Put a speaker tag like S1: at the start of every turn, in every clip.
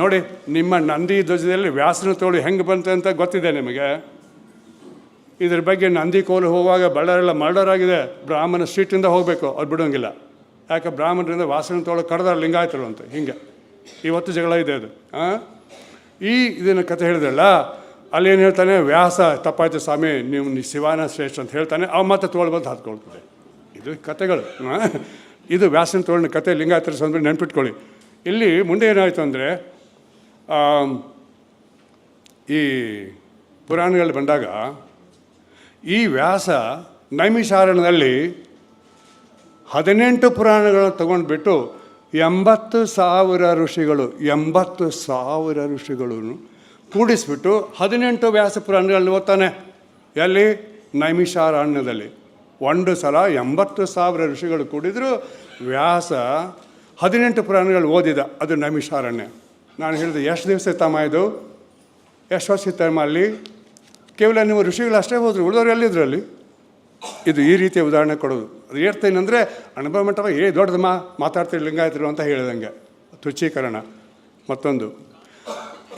S1: ನೋಡಿ, ನಿಮ್ಮ ನಂದಿ ಧ್ವಜದಲ್ಲಿ ವ್ಯಾಸನ ತೋಳು ಹೆಂಗೆ ಬಂತು ಅಂತ ಗೊತ್ತಿದೆ ನಿಮಗೆ? ಇದ್ರ ಬಗ್ಗೆ ನಂದಿ ಕೋಲು ಹೋಗುವಾಗ ಬಳ್ಳಾರೆಲ್ಲ ಮರ್ಡರ್ ಆಗಿದೆ. ಬ್ರಾಹ್ಮಣ ಸ್ಟ್ರೀಟಿಂದ ಹೋಗಬೇಕು, ಅವ್ರು ಬಿಡೋಂಗಿಲ್ಲ. ಯಾಕೆ ಬ್ರಾಹ್ಮಣರಿಂದ ವಾಸನ ತೋಳು ಕಡ್ದಾರ ಲಿಂಗಾಯತರು ಅಂತ, ಹಿಂಗೆ. ಇವತ್ತು ಜಗಳ ಇದೆ ಅದು ಹಾಂ ಈ ಇದನ್ನು ಕತೆ ಹೇಳಿದ್ರಲ್ಲ, ಅಲ್ಲಿ ಏನು ಹೇಳ್ತಾನೆ, ವ್ಯಾಸ ತಪ್ಪಾಯ್ತು ಸ್ವಾಮಿ, ನೀವು ನೀವು ಶಿವಾನ ಶ್ರೇಷ್ಠ ಅಂತ ಹೇಳ್ತಾನೆ, ಅವ ಮತ್ತೆ ತೋಳು ಬಂದು ಹತ್ಕೊಳ್ತದೆ. ಇದು ಕತೆಗಳು ಇದು ವ್ಯಾಸನ ತೋಳಿನ ಕತೆ ಲಿಂಗಾಯತರ ಸಂದರ್ಭ ನೆನ್ಪಿಟ್ಕೊಳ್ಳಿ. ಇಲ್ಲಿ ಮುಂದೆ ಏನಾಯಿತು ಅಂದರೆ ಈ ಪುರಾಣಗಳು ಬಂದಾಗ ಈ ವ್ಯಾಸ ನೈಮಿಷಾರಣ್ಯದಲ್ಲಿ ಹದಿನೆಂಟು ಪುರಾಣಗಳನ್ನು ತಗೊಂಡ್ಬಿಟ್ಟು ಎಂಬತ್ತು ಸಾವಿರ ಋಷಿಗಳು, ಎಂಬತ್ತು ಸಾವಿರ ಋಷಿಗಳನ್ನು ಕೂಡಿಸ್ಬಿಟ್ಟು ಹದಿನೆಂಟು ವ್ಯಾಸ ಪುರಾಣಗಳನ್ನು ಓದ್ತಾನೆ. ಎಲ್ಲಿ? ನೈಮಿಷಾರಣ್ಯದಲ್ಲಿ. ಒಂದು ಸಲ ಎಂಬತ್ತು ಸಾವಿರ ಋಷಿಗಳು ಕೂಡಿದ್ರು ವ್ಯಾಸ ಹದಿನೆಂಟು ಪುರಾಣಗಳು ಓದಿದ, ಅದು ನೈಮಿಷಾರಣ್ಯ. ನಾನು ಹೇಳಿದೆ, ಎಷ್ಟು ದಿವಸ ಇತ್ತಮ್ಮ ಇದು? ಎಷ್ಟು ವರ್ಷ ತಮ್ಮ ಅಲ್ಲಿ? ಕೇವಲ ನೀವು ಋಷಿಗಳು ಅಷ್ಟೇ ಹೋದ್ರು, ಉಳಿದವರು ಅಲ್ಲಿ ಇದು ಈ ರೀತಿಯ ಉದಾಹರಣೆ ಕೊಡೋದು. ಅದು ಏರ್ತೇನೆಂದರೆ ಅನುಭವ ಮಂಟಪ ಏ, ದೊಡ್ಡದಮ್ಮ, ಮಾತಾಡ್ತೀರಿ, ಲಿಂಗಾಯತರು ಅಂತ ಹೇಳಿದಂಗೆ. ತುಚ್ಛೀಕರಣ. ಮತ್ತೊಂದು,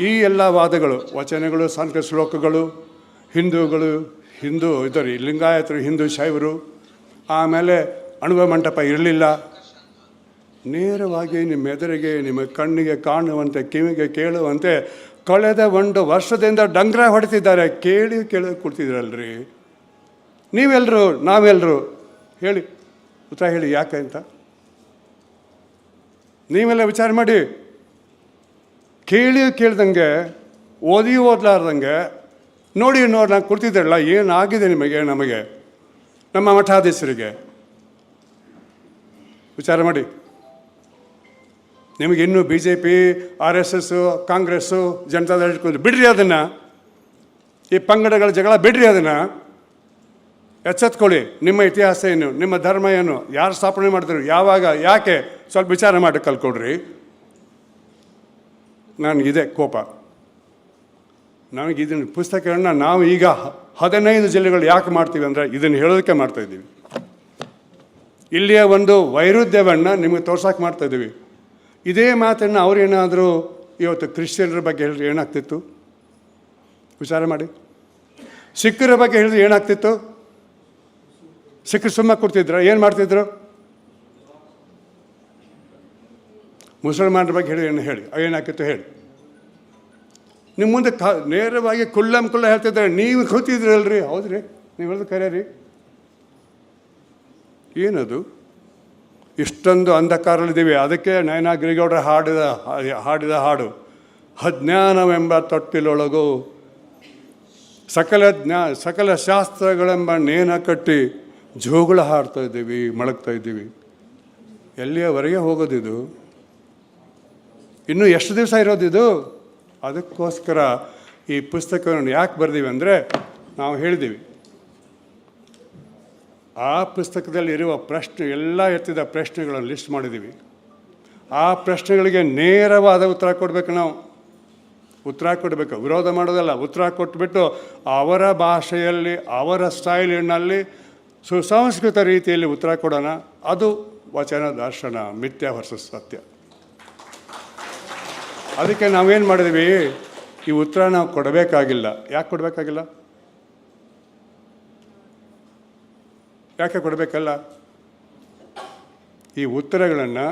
S1: ಈ ಎಲ್ಲ ವಾದಗಳು, ವಚನಗಳು ಸಂತ ಶ್ಲೋಕಗಳು, ಹಿಂದೂಗಳು, ಹಿಂದೂ ಇದ್ದಾರೆ ಲಿಂಗಾಯತರು, ಹಿಂದೂ ಶೈವರು, ಆಮೇಲೆ ಅನುಭವ ಮಂಟಪ ಇರಲಿಲ್ಲ. ನೇರವಾಗಿ ನಿಮ್ಮ ಎದುರಿಗೆ, ನಿಮ್ಮ ಕಣ್ಣಿಗೆ ಕಾಣುವಂತೆ, ಕಿವಿಗೆ ಕೇಳುವಂತೆ ಕಳೆದ ಒಂದು ವರ್ಷದಿಂದ ಡಂಗ್ರ ಹೊಡೆತಿದ್ದಾರೆ. ಕೇಳಿ ಕೇಳಿ ಕೊಡ್ತಿದ್ರಲ್ರಿ? ನೀವೆಲ್ಲರೂ ನಾವೆಲ್ಲರೂ ಹೇಳಿ, ಉತ್ತರ ಹೇಳಿ, ಯಾಕೆ ಅಂತ? ನೀವೆಲ್ಲ ವಿಚಾರ ಮಾಡಿ. ಕೇಳಿ ಕೇಳ್ದಂಗೆ, ಓದಿ ಓದಲಾರ್ದಂಗೆ, ನೋಡಿ ನೋಡಿ ಕೊಡ್ತಿದ್ರಲ್ಲ ಏನಾಗಿದೆ ನಿಮಗೆ, ನಮಗೆ, ನಮ್ಮ ಮಠಾಧೀಶರಿಗೆ? ವಿಚಾರ ಮಾಡಿ. ನಿಮಗೆ ಇನ್ನೂ B J P R S S Congress Janata Dal ಇಟ್ಕೊಂಡು ಬಿಡ್ರಿ ಅದನ್ನು. ಈ ಪಂಗಡಗಳ ಜಗಳ ಬಿಡ್ರಿ ಅದನ್ನು. ಎಚ್ಚೆತ್ಕೊಳ್ಳಿ. ನಿಮ್ಮ ಇತಿಹಾಸ ಏನು? ನಿಮ್ಮ ಧರ್ಮ ಏನು? ಯಾರು ಸ್ಥಾಪನೆ ಮಾಡಿದ್ರು? ಯಾವಾಗ? ಯಾಕೆ? ಸ್ವಲ್ಪ ವಿಚಾರ ಮಾಡಿ ಕಲ್ಕೊಡ್ರಿ ನನಗಿದೆ ಕೋಪ. ನನಗೆ ಇದನ್ನು ಪುಸ್ತಕಗಳನ್ನ ನಾವು ಈಗ ಹದಿನೈದು ಜಿಲ್ಲೆಗಳು ಯಾಕೆ ಮಾಡ್ತೀವಿ ಅಂದರೆ ಇದನ್ನು ಹೇಳೋದಕ್ಕೆ ಮಾಡ್ತಾಯಿದ್ದೀವಿ ಇಲ್ಲಿಯ ಒಂದು ವೈರುಧ್ಯವನ್ನು ನಿಮಗೆ ತೋರ್ಸೋಕೆ ಮಾಡ್ತಾ ಇದ್ದೀವಿ. ಇದೇ ಮಾತನ್ನು ಅವರೇನಾದರೂ ಇವತ್ತು ಕ್ರಿಶ್ಚಿಯನ್ರ ಬಗ್ಗೆ ಹೇಳಿದ್ರೆ ಏನಾಗ್ತಿತ್ತು? ವಿಚಾರ ಮಾಡಿ. ಸಿಖ್ಖರ ಬಗ್ಗೆ ಹೇಳಿದ್ರೆ ಏನಾಗ್ತಿತ್ತು? ಸಿಖ್ಖರು ಸುಮ್ಮ ಕೊಡ್ತಿದ್ರು ಏನು ಮಾಡ್ತಿದ್ರು? ಮುಸಲ್ಮಾನರ ಬಗ್ಗೆ ಹೇಳಿ ಏನು ಹೇಳಿ? ಏನಾಗ್ತಿತ್ತು ಹೇಳಿ. ನಿಮ್ಮ ಮುಂದೆ ಕ, ನೇರವಾಗಿ ಕುಳ್ಳಂ ಕುಳ್ಳ ಹೇಳ್ತಿದ್ದಾರೆ. ನೀವು ಕೂತಿದ್ರಲ್ರಿ. ಹೌದ್ರಿ. ನೀವು ಹೇಳಿದ್ರು ಕರೆ ರೀ ಏನದು? ಇಷ್ಟೊಂದು ಅಂಧಕಾರಲ್ಲಿದ್ದೀವಿ ಅದಕ್ಕೆ ನಯನಾಗಿರಿಗೌಡರ ಹಾಡಿದ ಹಾಡಿದ ಹಾಡು ಅಜ್ಞಾನವೆಂಬ ತೊಟ್ಟಿಲೊಳಗು ಸಕಲ ಜ್ಞಾ, ಸಕಲ ಶಾಸ್ತ್ರಗಳೆಂಬ ನೇನ ಕಟ್ಟಿ ಜೋಗುಳ ಹಾಡ್ತಾ ಇದ್ದೀವಿ ಮಳಗ್ತಾ ಇದ್ದೀವಿ. ಎಲ್ಲಿಯವರೆಗೆ ಹೋಗೋದಿದು? ಇನ್ನೂ ಎಷ್ಟು ದಿವಸ ಇರೋದಿದು? ಅದಕ್ಕೋಸ್ಕರ ಈ ಪುಸ್ತಕವನ್ನು ಯಾಕೆ ಬರ್ದೀವಿ ಅಂದರೆ ನಾವು ಹೇಳಿದ್ದೀವಿ. ಆ ಪುಸ್ತಕದಲ್ಲಿ ಇರುವ ಪ್ರಶ್ನೆ, ಎಲ್ಲ ಎತ್ತಿದ ಪ್ರಶ್ನೆಗಳನ್ನು ಲಿಸ್ಟ್ ಮಾಡಿದ್ದೀವಿ. ಆ ಪ್ರಶ್ನೆಗಳಿಗೆ ನೇರವಾದ ಉತ್ತರ ಕೊಡಬೇಕು ನಾವು. ಉತ್ತರ ಕೊಡಬೇಕು, ವಿರೋಧ ಮಾಡೋದಲ್ಲ, ಉತ್ತರ ಕೊಟ್ಬಿಟ್ಟು ಅವರ ಭಾಷೆಯಲ್ಲಿ, ಅವರ ಸ್ಟೈಲಿನಲ್ಲಿ, ಸುಸಂಸ್ಕೃತ ರೀತಿಯಲ್ಲಿ ಉತ್ತರ ಕೊಡೋಣ. ಅದು ವಚನ ದರ್ಶನ, ಮಿಥ್ಯ ವರ್ಸಸ್ ಸತ್ಯ. ಅದಕ್ಕೆ ನಾವೇನು ಮಾಡಿದ್ವಿ ಈ ಉತ್ತರ ನಾವು ಕೊಡಬೇಕಾಗಿಲ್ಲ. ಯಾಕೆ ಕೊಡಬೇಕಾಗಿಲ್ಲ? ಯಾಕೆ ಕೊಡಬೇಕಲ್ಲ? ಈ ಉತ್ತರಗಳನ್ನು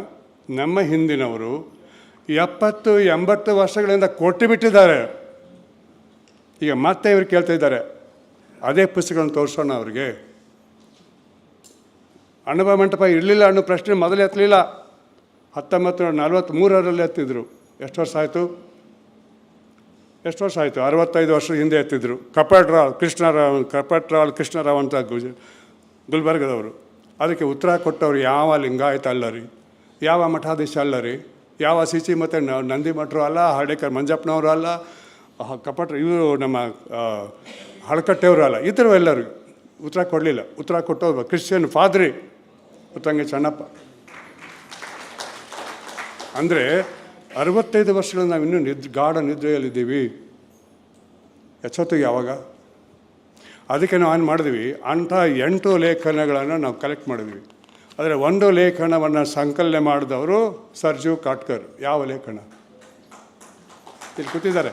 S1: ನಮ್ಮ ಹಿಂದಿನವರು ಎಪ್ಪತ್ತು, ಎಂಬತ್ತು ವರ್ಷಗಳಿಂದ ಕೊಟ್ಟು ಬಿಟ್ಟಿದ್ದಾರೆ. ಈಗ ಮತ್ತೆ ಇವರು ಕೇಳ್ತಾ ಇದ್ದಾರೆ. ಅದೇ ಪುಸ್ತಕಗಳನ್ನು ತೋರಿಸೋಣ ಅವ್ರಿಗೆ. ಅಣ್ಣಬ ಮಂಟಪ ಇರಲಿಲ್ಲ ಅನ್ನೋ ಪ್ರಶ್ನೆ ಮೊದಲು ಎತ್ತಲಿಲ್ಲ ಹತ್ತೊಂಬತ್ತು ನೂರ ನಲ್ವತ್ತ್ಮೂರರಲ್ಲಿ ಎತ್ತಿದ್ರು ಎಷ್ಟು ವರ್ಷ ಆಯಿತು? ಎಷ್ಟು ವರ್ಷ ಆಯಿತು? ಅರವತ್ತೈದು ವರ್ಷ ಹಿಂದೆ ಎತ್ತಿದ್ರು ಕಪಟ್ರಾವ್, ಕೃಷ್ಣರಾವ್ ಕಪಟ್ರಾವ್, ಕೃಷ್ಣರಾವ್ ಅಂತ ಗುಜ ಗುಲ್ಬರ್ಗದವರು. ಅದಕ್ಕೆ ಉತ್ತರ ಕೊಟ್ಟವರು ಯಾವ ಲಿಂಗಾಯತ ಅಲ್ಲ ರೀ ಯಾವ ಮಠಾಧೀಶ ಅಲ್ಲ ರೀ ಯಾವ ಸಿ ಮತ್ತು ನ- ನಂದಿ ಮಠರು ಅಲ್ಲ ಹರ್ಡೇಕರ್ ಮಂಜಪ್ಪನವರು ಅಲ್ಲ ಕಪಟ ಇವರು ನಮ್ಮ ಹಳಕಟ್ಟೆಯವರು ಅಲ್ಲ, ಈ ಥರ ಎಲ್ಲರೂ. ಉತ್ತರ ಕೊಡಲಿಲ್ಲ. ಉತ್ತರ ಕೊಟ್ಟವ್ರು ಕ್ರಿಶ್ಚಿಯನ್ ಫಾದ್ರಿ ಉತ್ತಂಗೆ ಚನ್ನಪ್ಪ. ಅಂದರೆ ಅರವತ್ತೈದು ವರ್ಷಗಳು ನಾವು ಇನ್ನೂ ನಿದ್, ಗಾಢ ನಿದ್ರೆಯಲ್ಲಿದ್ದೀವಿ. ಎಚ್ಚೊತ್ತಿಗೆ ಯಾವಾಗ? ಅದಕ್ಕೆ ನಾವು ಏನು ಮಾಡಿದ್ವಿ. ಅಂಥ ಎಂಟು ಲೇಖನಗಳನ್ನು ನಾವು ಕಲೆಕ್ಟ್ ಮಾಡಿದ್ವಿ. ಆದರೆ ಒಂದು ಲೇಖನವನ್ನು ಸಂಕಲನೆ ಮಾಡಿದವರು ಸರ್ಜು ಕಾಟ್ಕರ್. ಯಾವ ಲೇಖನ? ಇಲ್ಲಿ ಕೂತಿದ್ದಾರೆ.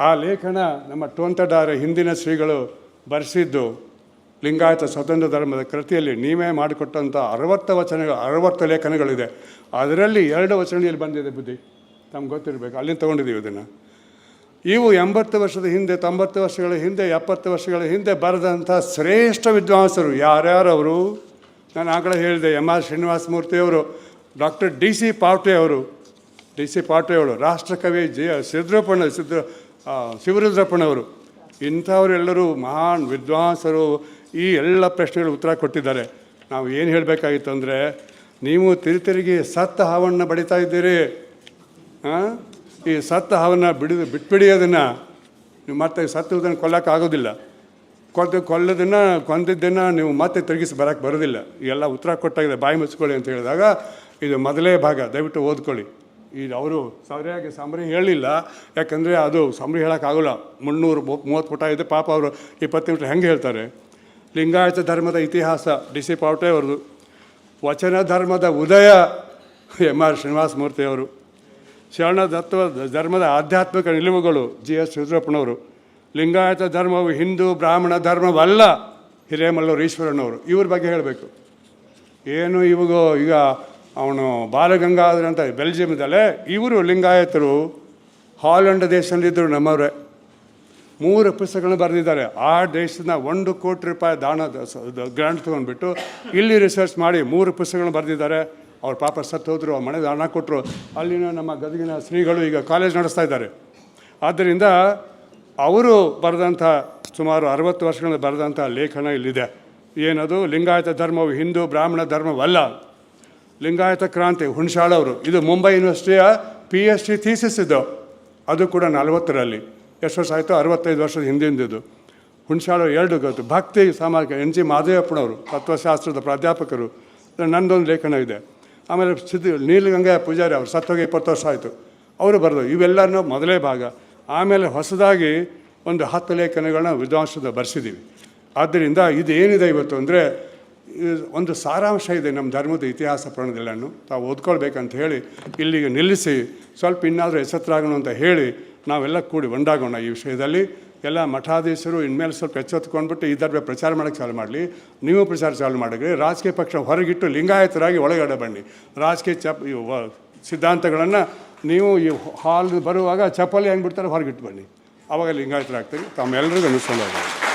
S1: ಆ ಲೇಖನ ನಮ್ಮ ಟೋಂತಡಾರ ಹಿಂದಿನ ಶ್ರೀಗಳು ಬರೆಸಿದ್ದು ಲಿಂಗಾಯತ ಸ್ವತಂತ್ರ ಧರ್ಮದ ಕೃತಿಯಲ್ಲಿ. ನೀವೇ ಮಾಡಿಕೊಟ್ಟಂಥ ಅರವತ್ತು ವಚನಗಳು, ಅರವತ್ತು ಲೇಖನಗಳಿದೆ. ಅದರಲ್ಲಿ ಎರಡು ವಚನಗಳಲ್ಲಿ ಬಂದಿದೆ ಬುದ್ಧಿ. ನಮ್ಗೆ ಗೊತ್ತಿರಬೇಕು. ಅಲ್ಲಿಂದ ತೊಗೊಂಡಿದ್ದೀವಿ ಇದನ್ನು. ಇವು ಎಂಬತ್ತು ವರ್ಷದ ಹಿಂದೆ, ತೊಂಬತ್ತು ವರ್ಷಗಳ ಹಿಂದೆ, ಎಪ್ಪತ್ತು ವರ್ಷಗಳ ಹಿಂದೆ ಬರೆದಂಥ ಶ್ರೇಷ್ಠ ವಿದ್ವಾಂಸರು ಯಾರ್ಯಾರು ಅವರು ನಾನು ಆಗಲೇ ಹೇಳಿದೆ ಎಂ ಆರ್ ಶ್ರೀನಿವಾಸ ಮೂರ್ತಿಯವರು ಡಾಕ್ಟರ್ ಡಿ ಸಿ ಅವರು. ಡಿ ಸಿ ಅವರು, ರಾಷ್ಟ್ರಕವಿ ಜಿ ಸಿದ್ರಪ್ಪಣ್ಣ, ಸಿದ್ರ ಶಿವರುದ್ರಪ್ಪಣ್ಣವರು ಇಂಥವರೆಲ್ಲರೂ ಮಹಾನ್ ವಿದ್ವಾಂಸರು. ಈ ಎಲ್ಲ ಪ್ರಶ್ನೆಗಳು ಉತ್ತರ ಕೊಟ್ಟಿದ್ದಾರೆ. ನಾವು ಏನು ಹೇಳಬೇಕಾಗಿತ್ತು ಅಂದರೆ ನೀವು ತಿರುತಿರುಗಿ ಸತ್ತ ಹಾವನ್ನು ಬಡಿತಾ ಇದ್ದೀರಿ. ಆ? ಈ ಸತ್ತ ಹಾವನ್ನು ಬಿಡಿದು ಬಿಟ್ಬಿಡಿ ಅದನ್ನು ನೀವು ಮತ್ತೆ ಸತ್ತುವುದನ್ನು ಕೊಲ್ಲಕ್ಕಾಗೋದಿಲ್ಲ. ಕೊದ್ದು ಕೊಲ್ಲದನ್ನು, ಕೊಂದಿದ್ದನ್ನು ನೀವು ಮತ್ತೆ ತಿರುಗಿಸಿ ಬರೋಕ್ಕೆ ಬರೋದಿಲ್ಲ. ಎಲ್ಲ ಉತ್ತರ ಕೊಟ್ಟಾಗಿದೆ, ಬಾಯಿ ಮುಚ್ಕೊಳ್ಳಿ ಅಂತ ಹೇಳಿದಾಗ ಇದು ಮೊದಲೇ ಭಾಗ, ದಯವಿಟ್ಟು ಓದ್ಕೊಳ್ಳಿ. ಇದು ಅವರು ಸರಿಯಾಗಿ ಸಮರಿ ಹೇಳಿಲ್ಲ ಯಾಕಂದರೆ ಅದು ಸಮರಿ ಹೇಳೋಕ್ಕಾಗಲ್ಲ. ಮುನ್ನೂರು ಮೂವತ್ತು ಪುಟ ಇದೆ ಪಾಪ ಅವರು ಇಪ್ಪತ್ತು ನಿಮಿಷ ಹೆಂಗೆ ಹೇಳ್ತಾರೆ? ಲಿಂಗಾಯತ ಧರ್ಮದ ಇತಿಹಾಸ, ಡಿ ಸಿ ಪಾವಟೆ ಅವ್ರದ್ದು. ವಚನ ಧರ್ಮದ ಉದಯ ಎಂ ಆರ್ ಶ್ರೀನಿವಾಸ ಮೂರ್ತಿಯವರು ಶರಣ ಧರ್ಮದ ಆಧ್ಯಾತ್ಮಿಕ ನಿಲುವುಗಳು ಜಿ ಎಸ್ ಯಡಿಯೂರಪ್ಪನವರು ಲಿಂಗಾಯತ ಧರ್ಮವು ಹಿಂದೂ, ಬ್ರಾಹ್ಮಣ ಧರ್ಮವಲ್ಲ, ಹಿರೇಮಲ್ಲೂರು ಈಶ್ವರನವರು. ಇವ್ರ ಬಗ್ಗೆ ಹೇಳಬೇಕು. ಏನು ಇವಾಗ ಈಗ ಅವನು ಬಾಲಗಂಗಾಧರ ಅಂತ ಬೆಲ್ಜಿಯಮ್ದಲ್ಲೇ ಇವರು ಲಿಂಗಾಯತರು, ಹಾಲೆಂಡ್ ದೇಶದಲ್ಲಿದ್ದರು ನಮ್ಮವರೇ. ಮೂರು ಪುಸ್ತಕಗಳನ್ನು ಬರೆದಿದ್ದಾರೆ. ಆ ದೇಶದ ಒಂದು ಕೋಟಿ ರೂಪಾಯಿ ದಾನ ಗ್ರಾಂಟ್ ತೊಗೊಂಡ್ಬಿಟ್ಟು ಇಲ್ಲಿ ರಿಸರ್ಚ್ ಮಾಡಿ ಮೂರು ಪುಸ್ತಕಗಳನ್ನು ಬರೆದಿದ್ದಾರೆ. ಅವ್ರ ಪಾಪ ಸತ್ತು ಹೋದರು, ಅವ್ರ ಮನೆ ದಾನ ಕೊಟ್ಟರು ಅಲ್ಲಿನ ನಮ್ಮ ಗದಗಿನ ಶ್ರೀಗಳು ಈಗ ಕಾಲೇಜ್ ನಡೆಸ್ತಾ ಇದ್ದಾರೆ. ಆದ್ದರಿಂದ ಅವರು ಬರೆದಂಥ ಸುಮಾರು ಅರವತ್ತು ವರ್ಷಗಳಿಂದ ಬರೆದಂಥ ಲೇಖನ ಇಲ್ಲಿದೆ. ಏನದು? ಲಿಂಗಾಯತ ಧರ್ಮವು ಹಿಂದೂ ಬ್ರಾಹ್ಮಣ ಧರ್ಮವಲ್ಲ. ಲಿಂಗಾಯತ ಕ್ರಾಂತಿ ಹುಣಸಾಳವರು ಇದು ಮುಂಬೈ ಯೂನಿವರ್ಸಿಟಿಯ ಪಿ ಎಚ್ ಡಿ ಥೀಸಿಸ್ ಇದು. ಅದು ಕೂಡ ನಲವತ್ತರಲ್ಲಿ. ಎಷ್ಟು ವರ್ಷ ಆಯಿತು? ಅರವತ್ತೈದು ವರ್ಷದ ಹಿಂದಿಂದಿದ್ದು ಹುಣಸಾಳು ಎರಡು ಗೊತ್ತು. ಭಕ್ತಿ ಸಾಮಾಜಿಕ ಎನ್ ಜಿ ಮಾದೇವಪ್ಪನವರು ತತ್ವಶಾಸ್ತ್ರದ ಪ್ರಾಧ್ಯಾಪಕರು. ನನ್ನದೊಂದು ಲೇಖನ ಇದೆ. ಆಮೇಲೆ ಸಿದ್ಧ, ನೀಲಗಂಗೆ ಪೂಜಾರಿ ಅವರು ಸತ್ತೋಗಿ ಇಪ್ಪತ್ತು ವರ್ಷ ಆಯಿತು. ಅವರು ಬರೆದು ಇವೆಲ್ಲನೂ ಮೊದಲೇ ಭಾಗ. ಆಮೇಲೆ ಹೊಸದಾಗಿ ಒಂದು ಹತ್ತು ಲೇಖನಗಳನ್ನ ವಿದ್ವಾಂಸದ ಬರೆಸಿದ್ದೀವಿ ಆದ್ದರಿಂದ ಇದು ಏನಿದೆ ಇವತ್ತು ಅಂದರೆ ಒಂದು ಸಾರಾಂಶ ಇದೆ ನಮ್ಮ ಧರ್ಮದ ಇತಿಹಾಸ ಪುರಾಣದಲ್ಲನ್ನು ತಾವು ಓದ್ಕೊಳ್ಬೇಕಂತ ಹೇಳಿ ಇಲ್ಲಿಗೆ ನಿಲ್ಲಿಸಿ, ಸ್ವಲ್ಪ ಇನ್ನಾದರೂ ಎಚ್ಚೆತ್ತರಾಗೋಣ ಅಂತ ಹೇಳಿ ನಾವೆಲ್ಲ ಕೂಡಿ ಒಂದಾಗೋಣ ಈ ವಿಷಯದಲ್ಲಿ. ಎಲ್ಲ ಮಠಾಧೀಶರು ಇನ್ಮೇಲೆ ಸ್ವಲ್ಪ ಎಚ್ಚೆತ್ಕೊಂಡ್ಬಿಟ್ಟು ಧರ್ಮ ಪ್ರಚಾರ ಮಾಡೋಕ್ಕೆ ಚಾಲು ಮಾಡಲಿ. ನೀವು ಪ್ರಚಾರ ಚಾಲು ಮಾಡಿದ್ರಿ ರಾಜಕೀಯ ಪಕ್ಷ ಹೊರಗಿಟ್ಟು ಲಿಂಗಾಯತರಾಗಿ ಒಳಗಡೆ ಬನ್ನಿ. ರಾಜಕೀಯ ಚಪ್ ಸಿದ್ಧಾಂತಗಳನ್ನು ನೀವು ಈ ಹಾಲ್ ಬರುವಾಗ ಚಪ್ಪಲಿ ಹೆಂಗೆ ಬಿಡ್ತಾರೆ ಹೊರಗಿಟ್ಟು ಬನ್ನಿ. ಆವಾಗ ಲಿಂಗಾಯತರಾಗ್ತೀವಿ ತಮ್ಮೆಲ್ಲರಿಗೂ ಅನುಸಂಧಾನ